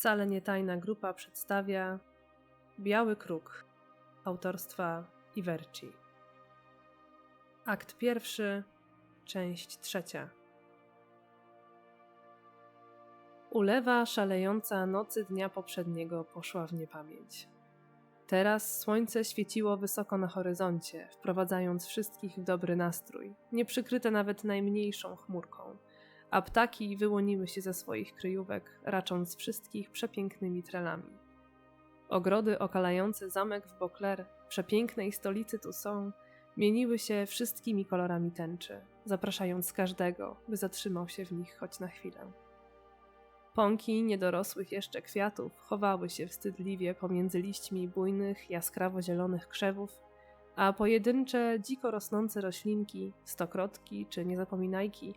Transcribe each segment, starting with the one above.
Wcale nie tajna grupa przedstawia Biały Kruk autorstwa Iwerci. Akt pierwszy, część trzecia. Ulewa szalejąca nocy dnia poprzedniego poszła w niepamięć. Teraz słońce świeciło wysoko na horyzoncie, wprowadzając wszystkich w dobry nastrój, nie przykryte nawet najmniejszą chmurką, a ptaki wyłoniły się ze swoich kryjówek, racząc wszystkich przepięknymi trelami. Ogrody okalające zamek w Beauclair, przepięknej stolicy tu są, mieniły się wszystkimi kolorami tęczy, zapraszając każdego, by zatrzymał się w nich choć na chwilę. Pąki niedorosłych jeszcze kwiatów chowały się wstydliwie pomiędzy liśćmi bujnych, jaskrawo-zielonych krzewów, a pojedyncze, dziko rosnące roślinki, stokrotki czy niezapominajki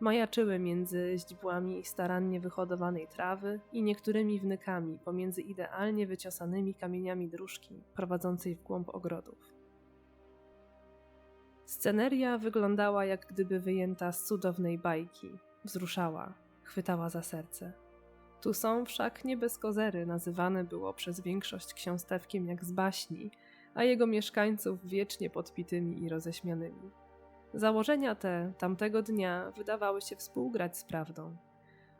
majaczyły między źdźbłami starannie wyhodowanej trawy i niektórymi wnykami pomiędzy idealnie wyciosanymi kamieniami dróżki prowadzącej w głąb ogrodów. Sceneria wyglądała jak gdyby wyjęta z cudownej bajki, wzruszała, chwytała za serce. Tu są wszak nie bez kozery nazywane było przez większość ksiąstewkiem jak z baśni, a jego mieszkańców wiecznie podpitymi i roześmianymi. Założenia te tamtego dnia wydawały się współgrać z prawdą.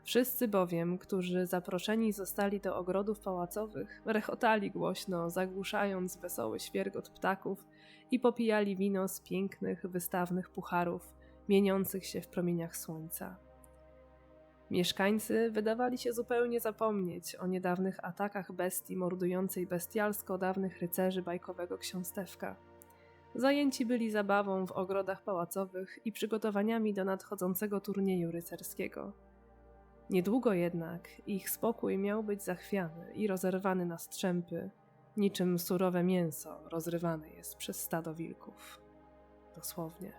Wszyscy bowiem, którzy zaproszeni zostali do ogrodów pałacowych, rechotali głośno, zagłuszając wesoły świergot ptaków i popijali wino z pięknych, wystawnych pucharów, mieniących się w promieniach słońca. Mieszkańcy wydawali się zupełnie zapomnieć o niedawnych atakach bestii mordującej bestialsko dawnych rycerzy bajkowego ksiąstewka. Zajęci byli zabawą w ogrodach pałacowych i przygotowaniami do nadchodzącego turnieju rycerskiego. Niedługo jednak ich spokój miał być zachwiany i rozerwany na strzępy, niczym surowe mięso rozrywane jest przez stado wilków. Dosłownie.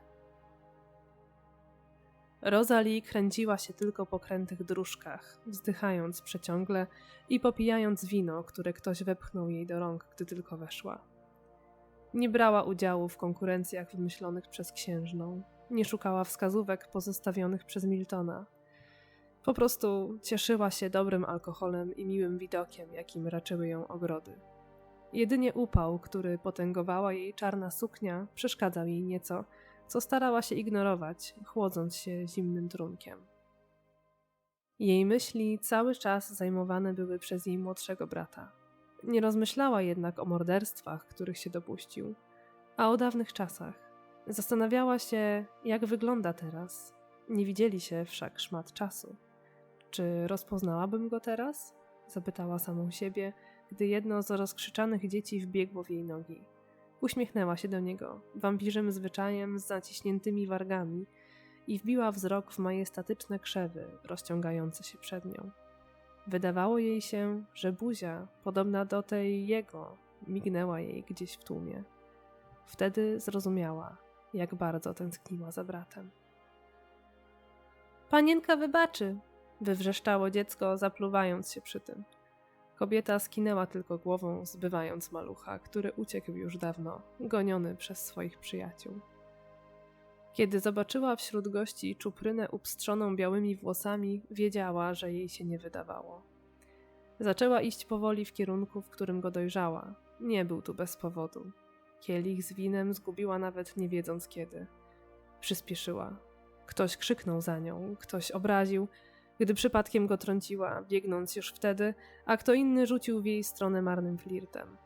Rosalie kręciła się tylko po krętych dróżkach, wzdychając przeciągle i popijając wino, które ktoś wepchnął jej do rąk, gdy tylko weszła. Nie brała udziału w konkurencjach wymyślonych przez księżną, nie szukała wskazówek pozostawionych przez Miltona. Po prostu cieszyła się dobrym alkoholem i miłym widokiem, jakim raczyły ją ogrody. Jedynie upał, który potęgowała jej czarna suknia, przeszkadzał jej nieco, co starała się ignorować, chłodząc się zimnym trunkiem. Jej myśli cały czas zajmowane były przez jej młodszego brata. Nie rozmyślała jednak o morderstwach, których się dopuścił, a o dawnych czasach. Zastanawiała się, jak wygląda teraz. Nie widzieli się wszak szmat czasu. Czy rozpoznałabym go teraz? Zapytała samą siebie, gdy jedno z rozkrzyczanych dzieci wbiegło w jej nogi. Uśmiechnęła się do niego, wampirzym zwyczajem z zaciśniętymi wargami i wbiła wzrok w majestatyczne krzewy rozciągające się przed nią. Wydawało jej się, że buzia, podobna do tej jego, mignęła jej gdzieś w tłumie. Wtedy zrozumiała, jak bardzo tęskniła za bratem. Panienka wybaczy! wywrzeszczało dziecko, zapluwając się przy tym. Kobieta skinęła tylko głową, zbywając malucha, który uciekł już dawno, goniony przez swoich przyjaciół. Kiedy zobaczyła wśród gości czuprynę upstrzoną białymi włosami, wiedziała, że jej się nie wydawało. Zaczęła iść powoli w kierunku, w którym go dojrzała. Nie był tu bez powodu. Kielich z winem zgubiła nawet nie wiedząc kiedy. Przyspieszyła. Ktoś krzyknął za nią, ktoś obraził, gdy przypadkiem go trąciła, biegnąc już wtedy, a kto inny rzucił w jej stronę marnym flirtem.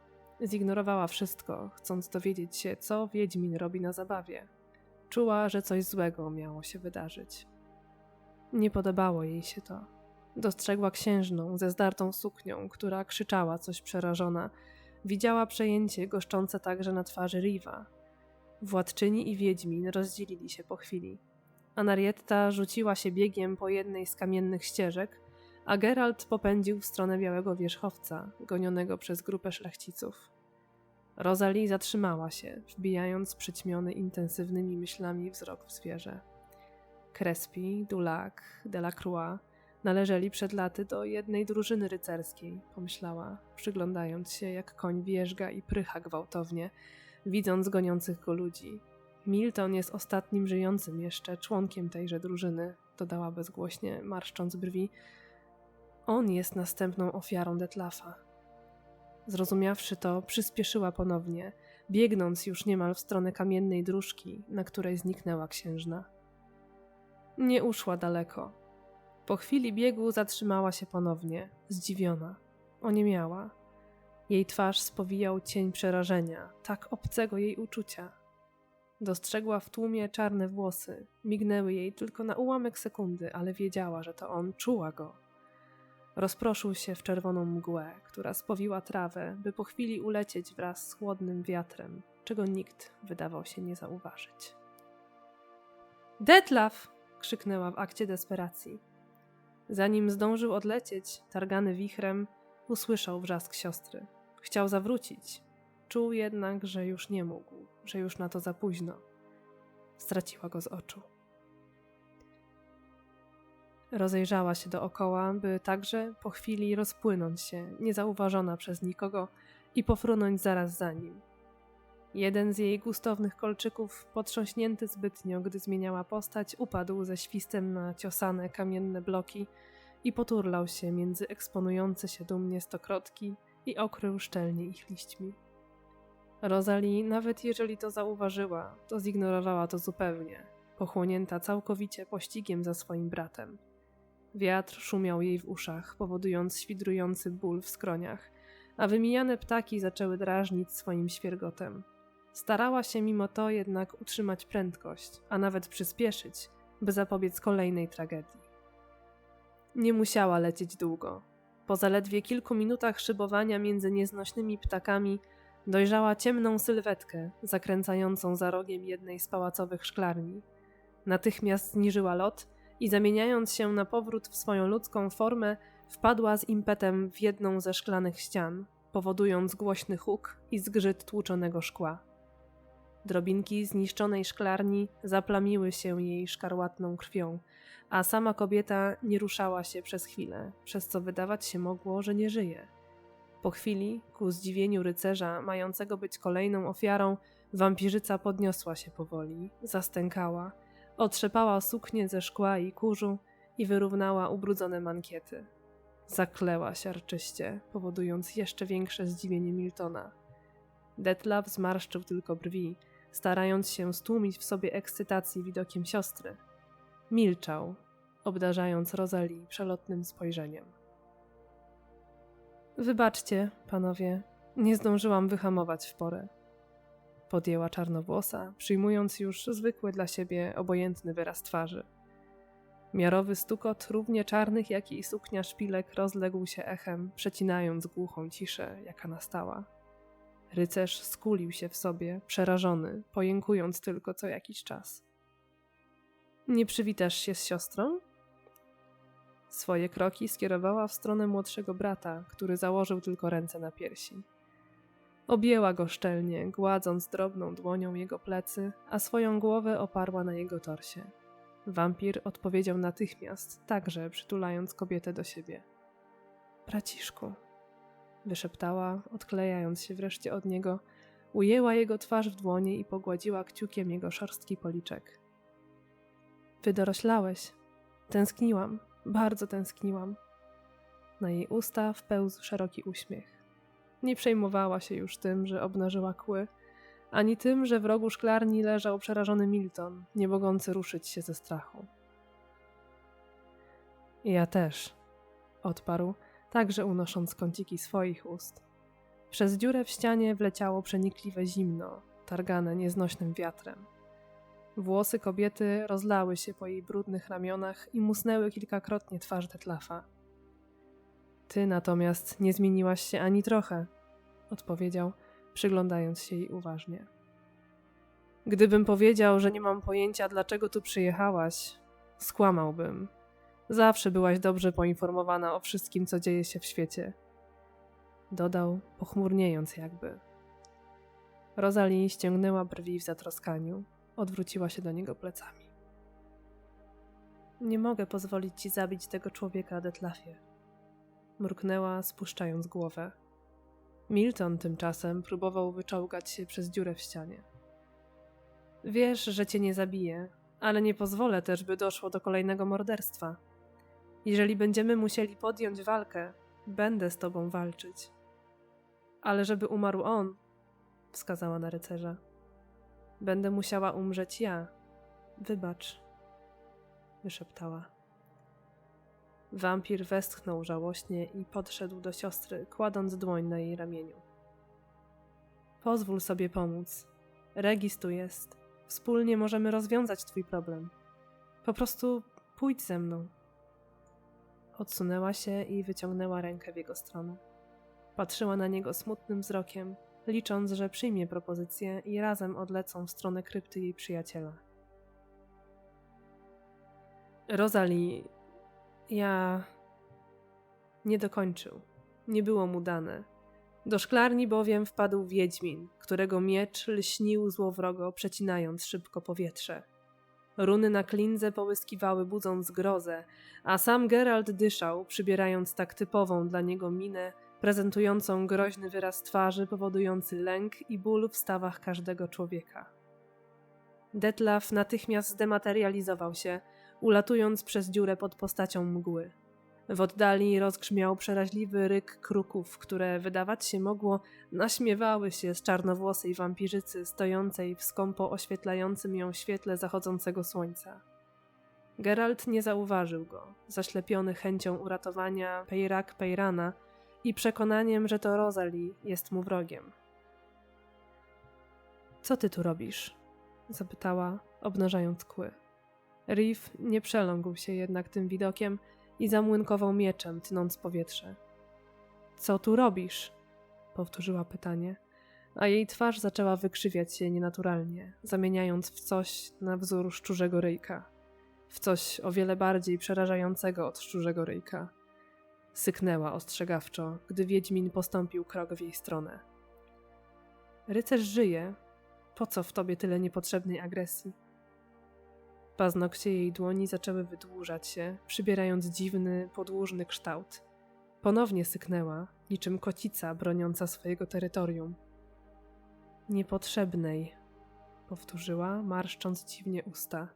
Zignorowała wszystko, chcąc dowiedzieć się, co Wiedźmin robi na zabawie. Czuła, że coś złego miało się wydarzyć. Nie podobało jej się to. Dostrzegła księżną ze zdartą suknią, która krzyczała coś przerażona. Widziała przejęcie goszczące także na twarzy Riva. Władczyni i Wiedźmin rozdzielili się po chwili. Anarietta rzuciła się biegiem po jednej z kamiennych ścieżek, a Geralt popędził w stronę białego wierzchowca, gonionego przez grupę szlachciców. Rosalie zatrzymała się, wbijając przyćmiony intensywnymi myślami wzrok w zwierzę. Crespi, Dulac, Delacroix należeli przed laty do jednej drużyny rycerskiej, pomyślała, przyglądając się jak koń wierzga i prycha gwałtownie, widząc goniących go ludzi, Milton jest ostatnim żyjącym jeszcze członkiem tejże drużyny, dodała bezgłośnie, marszcząc brwi. On jest następną ofiarą Detlafa. Zrozumiawszy to, przyspieszyła ponownie, biegnąc już niemal w stronę kamiennej dróżki, na której zniknęła księżna. Nie uszła daleko. Po chwili biegu zatrzymała się ponownie, zdziwiona, oniemiała. Jej twarz spowijał cień przerażenia, tak obcego jej uczucia. Dostrzegła w tłumie czarne włosy, mignęły jej tylko na ułamek sekundy, ale wiedziała, że to on, czuła go. Rozproszył się w czerwoną mgłę, która spowiła trawę, by po chwili ulecieć wraz z chłodnym wiatrem, czego nikt wydawał się nie zauważyć. Detlaf! krzyknęła w akcie desperacji. Zanim zdążył odlecieć, targany wichrem, usłyszał wrzask siostry. Chciał zawrócić. Czuł jednak, że już nie mógł, że już na to za późno. Straciła go z oczu. Rozejrzała się dookoła, by także po chwili rozpłynąć się, niezauważona przez nikogo, i pofrunąć zaraz za nim. Jeden z jej gustownych kolczyków, potrząśnięty zbytnio, gdy zmieniała postać, upadł ze świstem na ciosane kamienne bloki i poturlał się między eksponujące się dumnie stokrotki i okrył szczelnie ich liśćmi. Rosalie, nawet jeżeli to zauważyła, to zignorowała to zupełnie, pochłonięta całkowicie pościgiem za swoim bratem. Wiatr szumiał jej w uszach, powodując świdrujący ból w skroniach, a wymijane ptaki zaczęły drażnić swoim świergotem. Starała się mimo to jednak utrzymać prędkość, a nawet przyspieszyć, by zapobiec kolejnej tragedii. Nie musiała lecieć długo. Po zaledwie kilku minutach szybowania między nieznośnymi ptakami dojrzała ciemną sylwetkę zakręcającą za rogiem jednej z pałacowych szklarni. Natychmiast zniżyła lot i zamieniając się na powrót w swoją ludzką formę, wpadła z impetem w jedną ze szklanych ścian, powodując głośny huk i zgrzyt tłuczonego szkła. Drobinki zniszczonej szklarni zaplamiły się jej szkarłatną krwią, a sama kobieta nie ruszała się przez chwilę, przez co wydawać się mogło, że nie żyje. Po chwili, ku zdziwieniu rycerza, mającego być kolejną ofiarą, wampirzyca podniosła się powoli, zastękała, otrzepała suknię ze szkła i kurzu i wyrównała ubrudzone mankiety. Zakleła siarczyście, powodując jeszcze większe zdziwienie Miltona. Detlaf zmarszczył tylko brwi, starając się stłumić w sobie ekscytacji widokiem siostry. Milczał, obdarzając Rosalie przelotnym spojrzeniem. Wybaczcie, panowie, nie zdążyłam wyhamować w porę. Podjęła czarnowłosa, przyjmując już zwykły dla siebie obojętny wyraz twarzy. Miarowy stukot równie czarnych jak i suknia szpilek rozległ się echem, przecinając głuchą ciszę, jaka nastała. Rycerz skulił się w sobie, przerażony, pojękując tylko co jakiś czas. Nie przywitasz się z siostrą? Swoje kroki skierowała w stronę młodszego brata, który założył tylko ręce na piersi. Objęła go szczelnie, gładząc drobną dłonią jego plecy, a swoją głowę oparła na jego torsie. Wampir odpowiedział natychmiast, także przytulając kobietę do siebie. Braciszku, wyszeptała, odklejając się wreszcie od niego, ujęła jego twarz w dłonie i pogładziła kciukiem jego szorstki policzek. Wydoroślałeś. Tęskniłam, bardzo tęskniłam. Na jej usta wpełzł szeroki uśmiech. Nie przejmowała się już tym, że obnażyła kły, ani tym, że w rogu szklarni leżał przerażony Milton, nie mogący ruszyć się ze strachu. Ja też, odparł, także unosząc kąciki swoich ust. Przez dziurę w ścianie wleciało przenikliwe zimno, targane nieznośnym wiatrem. Włosy kobiety rozlały się po jej brudnych ramionach i musnęły kilkakrotnie twarz Detlafa. Ty natomiast nie zmieniłaś się ani trochę, odpowiedział, przyglądając się jej uważnie. Gdybym powiedział, że nie mam pojęcia, dlaczego tu przyjechałaś, skłamałbym. Zawsze byłaś dobrze poinformowana o wszystkim, co dzieje się w świecie. Dodał, pochmurniejąc jakby. Rosalie ściągnęła brwi w zatroskaniu, odwróciła się do niego plecami. Nie mogę pozwolić ci zabić tego człowieka, Detlafie. Mruknęła, spuszczając głowę. Milton tymczasem próbował wyczołgać się przez dziurę w ścianie. Wiesz, że cię nie zabiję, ale nie pozwolę też, by doszło do kolejnego morderstwa. Jeżeli będziemy musieli podjąć walkę, będę z tobą walczyć. Ale żeby umarł on, wskazała na rycerza, będę musiała umrzeć ja. Wybacz, wyszeptała. Wampir westchnął żałośnie i podszedł do siostry, kładąc dłoń na jej ramieniu. Pozwól sobie pomóc. Regis tu jest. Wspólnie możemy rozwiązać twój problem. Po prostu pójdź ze mną. Odsunęła się i wyciągnęła rękę w jego stronę. Patrzyła na niego smutnym wzrokiem, licząc, że przyjmie propozycję i razem odlecą w stronę krypty jej przyjaciela. Rosalie, ja. Nie dokończył. Nie było mu dane. Do szklarni bowiem wpadł Wiedźmin, którego miecz lśnił złowrogo, przecinając szybko powietrze. Runy na klindze połyskiwały, budząc grozę, a sam Geralt dyszał, przybierając tak typową dla niego minę, prezentującą groźny wyraz twarzy, powodujący lęk i ból w stawach każdego człowieka. Detlaf natychmiast zdematerializował się, ulatując przez dziurę pod postacią mgły. W oddali rozgrzmiał przeraźliwy ryk kruków, które wydawać się mogło naśmiewały się z czarnowłosej wampirzycy stojącej w skąpo oświetlającym ją świetle zachodzącego słońca. Geralt nie zauważył go, zaślepiony chęcią uratowania Peyrak Peyrana i przekonaniem, że to Rosalie jest mu wrogiem. Co ty tu robisz? zapytała, obnażając kły. Reef nie przeląkł się jednak tym widokiem i zamłynkował mieczem, tnąc powietrze. Co tu robisz? powtórzyła pytanie, a jej twarz zaczęła wykrzywiać się nienaturalnie, zamieniając w coś na wzór szczurzego ryjka. W coś o wiele bardziej przerażającego od szczurzego ryjka. Syknęła ostrzegawczo, gdy Wiedźmin postąpił krok w jej stronę. Rycerz żyje. Po co w tobie tyle niepotrzebnej agresji? Paznokcie jej dłoni zaczęły wydłużać się, przybierając dziwny, podłużny kształt. Ponownie syknęła, niczym kocica broniąca swojego terytorium. Niepotrzebnej, powtórzyła, marszcząc dziwnie usta.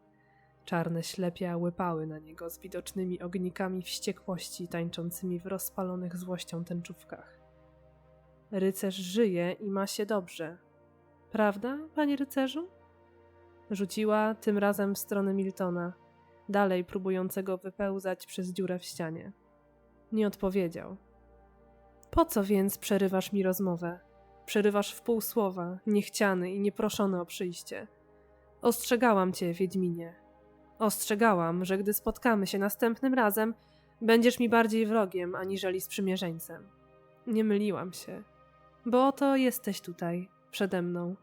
Czarne ślepia łypały na niego z widocznymi ognikami wściekłości tańczącymi w rozpalonych złością tęczówkach. Rycerz żyje i ma się dobrze. Prawda, panie rycerzu? Rzuciła tym razem w stronę Miltona, dalej próbującego wypełzać przez dziurę w ścianie. Nie odpowiedział. Po co więc przerywasz mi rozmowę? Przerywasz w pół słowa, niechciany i nieproszony o przyjście. Ostrzegałam cię, Wiedźminie. Ostrzegałam, że gdy spotkamy się następnym razem, będziesz mi bardziej wrogiem aniżeli sprzymierzeńcem. Nie myliłam się, bo oto jesteś tutaj, przede mną,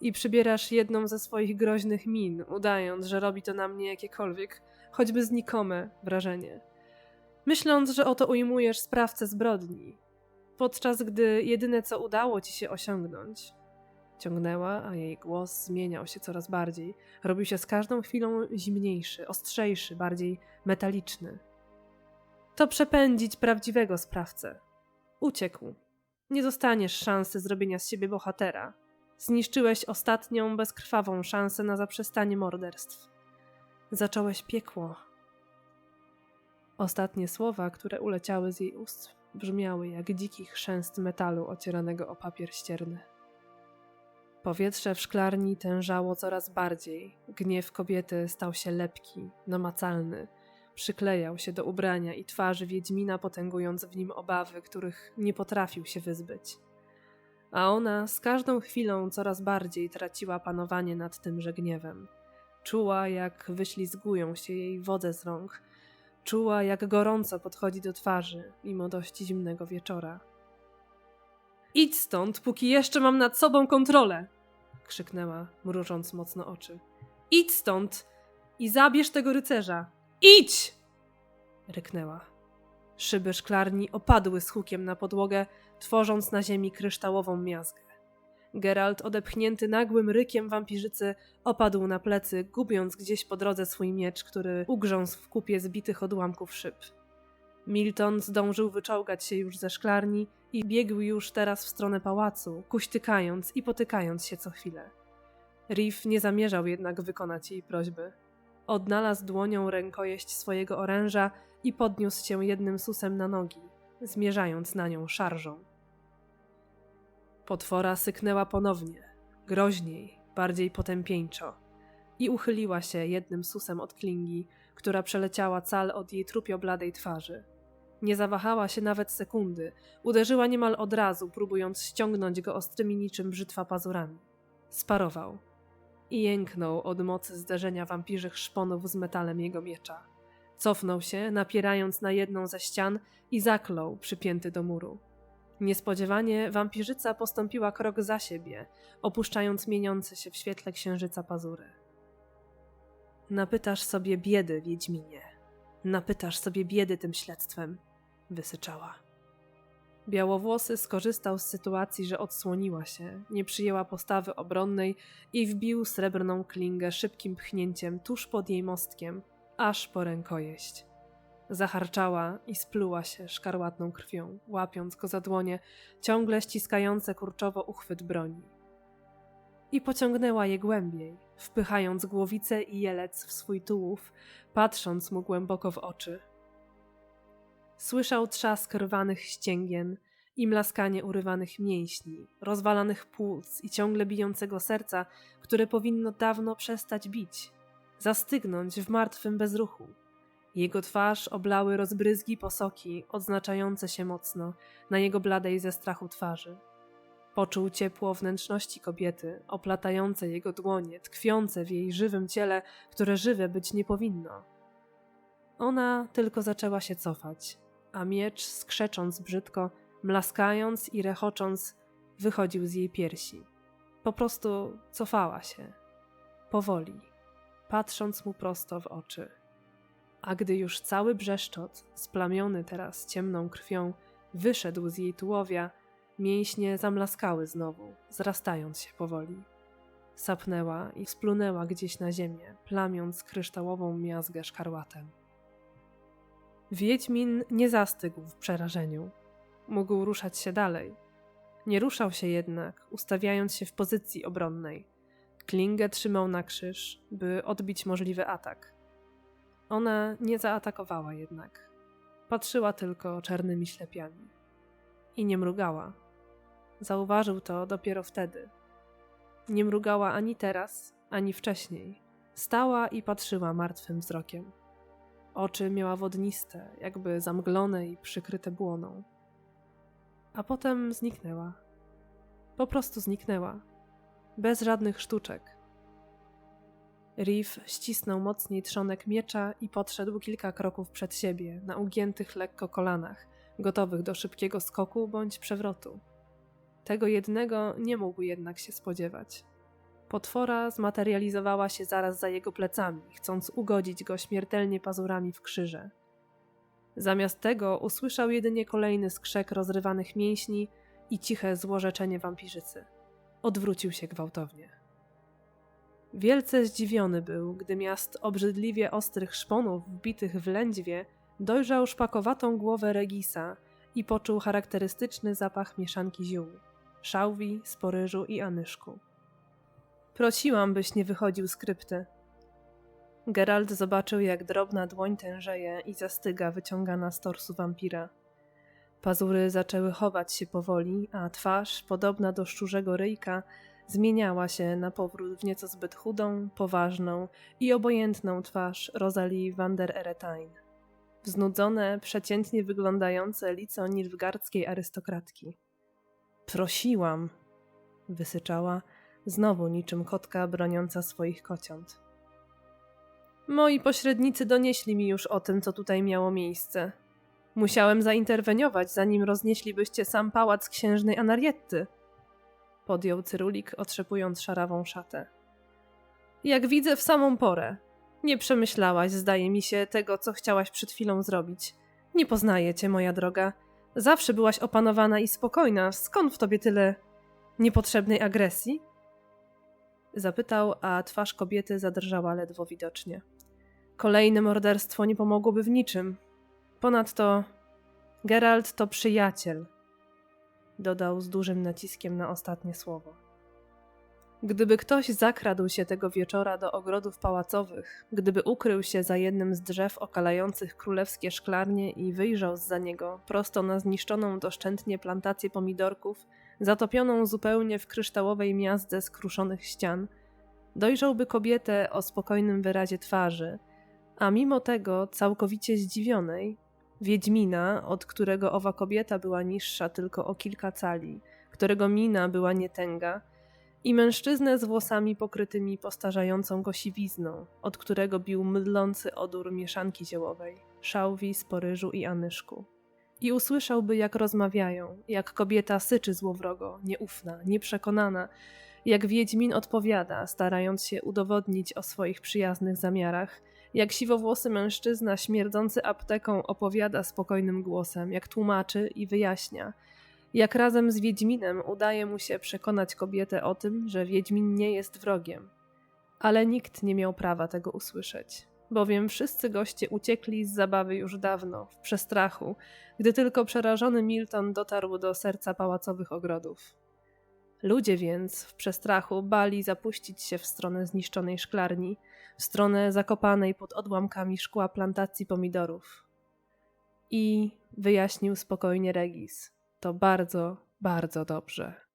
i przybierasz jedną ze swoich groźnych min, udając, że robi to na mnie jakiekolwiek, choćby znikome wrażenie. Myśląc, że oto ujmujesz sprawcę zbrodni, podczas gdy jedyne co udało ci się osiągnąć. Ciągnęła, a jej głos zmieniał się coraz bardziej. Robił się z każdą chwilą zimniejszy, ostrzejszy, bardziej metaliczny. To przepędzić prawdziwego sprawcę. Uciekł. Nie dostaniesz szansy zrobienia z siebie bohatera, Zniszczyłeś ostatnią, bezkrwawą szansę na zaprzestanie morderstw. Zacząłeś piekło. Ostatnie słowa, które uleciały z jej ust, brzmiały jak dziki chrzęst metalu ocieranego o papier ścierny. Powietrze w szklarni tężało coraz bardziej. Gniew kobiety stał się lepki, namacalny. Przyklejał się do ubrania i twarzy Wiedźmina, potęgując w nim obawy, których nie potrafił się wyzbyć a ona z każdą chwilą coraz bardziej traciła panowanie nad tymże gniewem. Czuła, jak wyślizgują się jej wodze z rąk, czuła, jak gorąco podchodzi do twarzy, mimo dość zimnego wieczora. Idź stąd, póki jeszcze mam nad sobą kontrolę! krzyknęła, mrużąc mocno oczy. Idź stąd i zabierz tego rycerza! Idź! ryknęła. Szyby szklarni opadły z hukiem na podłogę, tworząc na ziemi kryształową miazgę. Geralt, odepchnięty nagłym rykiem wampirzycy, opadł na plecy, gubiąc gdzieś po drodze swój miecz, który ugrzązł w kupie zbitych odłamków szyb. Milton zdążył wyczołgać się już ze szklarni i biegł już teraz w stronę pałacu, kuśtykając i potykając się co chwilę. Reef nie zamierzał jednak wykonać jej prośby. Odnalazł dłonią rękojeść swojego oręża i podniósł się jednym susem na nogi, zmierzając na nią szarżą. Potwora syknęła ponownie, groźniej, bardziej potępieńczo i uchyliła się jednym susem od klingi, która przeleciała cal od jej trupiobladej twarzy. Nie zawahała się nawet sekundy, uderzyła niemal od razu, próbując ściągnąć go ostrymi niczym brzytwa pazurami. Sparował i jęknął od mocy zderzenia wampirzych szponów z metalem jego miecza. Cofnął się, napierając na jedną ze ścian i zaklął, przypięty do muru. Niespodziewanie wampirzyca postąpiła krok za siebie, opuszczając mieniące się w świetle księżyca pazury. Napytasz sobie biedy, Wiedźminie. Napytasz sobie biedy tym śledztwem, wysyczała. Białowłosy skorzystał z sytuacji, że odsłoniła się, nie przyjęła postawy obronnej i wbił srebrną klingę szybkim pchnięciem tuż pod jej mostkiem, aż po rękojeść. Zaharczała i spluła się szkarłatną krwią, łapiąc go za dłonie, ciągle ściskające kurczowo uchwyt broni. I pociągnęła je głębiej, wpychając głowicę i jelec w swój tułów, patrząc mu głęboko w oczy. Słyszał trzask rwanych ścięgien i mlaskanie urywanych mięśni, rozwalanych płuc i ciągle bijącego serca, które powinno dawno przestać bić, zastygnąć w martwym bezruchu. Jego twarz oblały rozbryzgi posoki, odznaczające się mocno na jego bladej ze strachu twarzy. Poczuł ciepło wnętrzności kobiety, oplatające jego dłonie, tkwiące w jej żywym ciele, które żywe być nie powinno. Ona tylko zaczęła się cofać, a miecz, skrzecząc brzydko, mlaskając i rechocząc, wychodził z jej piersi. Po prostu cofała się, powoli, patrząc mu prosto w oczy. A gdy już cały brzeszczot, splamiony teraz ciemną krwią, wyszedł z jej tułowia, mięśnie zamlaskały znowu, zrastając się powoli. Sapnęła i splunęła gdzieś na ziemię, plamiąc kryształową miazgę szkarłatem. Wiedźmin nie zastygł w przerażeniu. Mógł ruszać się dalej. Nie ruszał się jednak, ustawiając się w pozycji obronnej. Klingę trzymał na krzyż, by odbić możliwy atak. Ona nie zaatakowała jednak. Patrzyła tylko czarnymi ślepiami. I nie mrugała. Zauważył to dopiero wtedy. Nie mrugała ani teraz, ani wcześniej. Stała i patrzyła martwym wzrokiem. Oczy miała wodniste, jakby zamglone i przykryte błoną. A potem zniknęła. Po prostu zniknęła. Bez żadnych sztuczek. Riff ścisnął mocniej trzonek miecza i podszedł kilka kroków przed siebie, na ugiętych lekko kolanach, gotowych do szybkiego skoku bądź przewrotu. Tego jednego nie mógł jednak się spodziewać. Potwora zmaterializowała się zaraz za jego plecami, chcąc ugodzić go śmiertelnie pazurami w krzyże. Zamiast tego usłyszał jedynie kolejny skrzek rozrywanych mięśni i ciche złorzeczenie wampirzycy. Odwrócił się gwałtownie. Wielce zdziwiony był, gdy miast obrzydliwie ostrych szponów wbitych w lędźwie dojrzał szpakowatą głowę Regisa i poczuł charakterystyczny zapach mieszanki ziół, szałwi, sporyżu i anyszku. Prosiłam, byś nie wychodził z krypty. Geralt zobaczył, jak drobna dłoń tężeje i zastyga wyciągana z torsu wampira. Pazury zaczęły chować się powoli, a twarz, podobna do szczurzego ryjka, zmieniała się na powrót w nieco zbyt chudą, poważną i obojętną twarz Rosalie van der Eretain. Wznudzone, przeciętnie wyglądające lico nilfgardzkiej arystokratki. Prosiłam, wysyczała, znowu niczym kotka broniąca swoich kociąt. Moi pośrednicy donieśli mi już o tym, co tutaj miało miejsce. Musiałem zainterweniować, zanim roznieślibyście sam pałac księżnej Anarietty. Podjął Cyrulik, otrzepując szarawą szatę. Jak widzę w samą porę. Nie przemyślałaś, zdaje mi się, tego, co chciałaś przed chwilą zrobić. Nie poznaję cię, moja droga. Zawsze byłaś opanowana i spokojna. Skąd w tobie tyle niepotrzebnej agresji? Zapytał, a twarz kobiety zadrżała ledwo widocznie. Kolejne morderstwo nie pomogłoby w niczym. Ponadto Geralt to przyjaciel. Dodał z dużym naciskiem na ostatnie słowo. Gdyby ktoś zakradł się tego wieczora do ogrodów pałacowych, gdyby ukrył się za jednym z drzew okalających królewskie szklarnie i wyjrzał za niego prosto na zniszczoną doszczętnie plantację pomidorków, zatopioną zupełnie w kryształowej miazdze skruszonych ścian, dojrzałby kobietę o spokojnym wyrazie twarzy, a mimo tego całkowicie zdziwionej, Wiedźmina, od którego owa kobieta była niższa tylko o kilka cali, którego mina była nietęga, i mężczyznę z włosami pokrytymi postarzającą go siwizną, od którego bił mydlący odór mieszanki ziołowej, szałwi, sporyżu i anyszku. I usłyszałby, jak rozmawiają, jak kobieta syczy złowrogo, nieufna, nieprzekonana, jak Wiedźmin odpowiada, starając się udowodnić o swoich przyjaznych zamiarach, jak siwowłosy mężczyzna śmierdzący apteką opowiada spokojnym głosem, jak tłumaczy i wyjaśnia, jak razem z Wiedźminem udaje mu się przekonać kobietę o tym, że Wiedźmin nie jest wrogiem. Ale nikt nie miał prawa tego usłyszeć, bowiem wszyscy goście uciekli z zabawy już dawno, w przestrachu, gdy tylko przerażony Milton dotarł do serca pałacowych ogrodów. Ludzie więc w przestrachu bali zapuścić się w stronę zniszczonej szklarni, w stronę zakopanej pod odłamkami szkła plantacji pomidorów. I wyjaśnił spokojnie Regis. To bardzo, bardzo dobrze.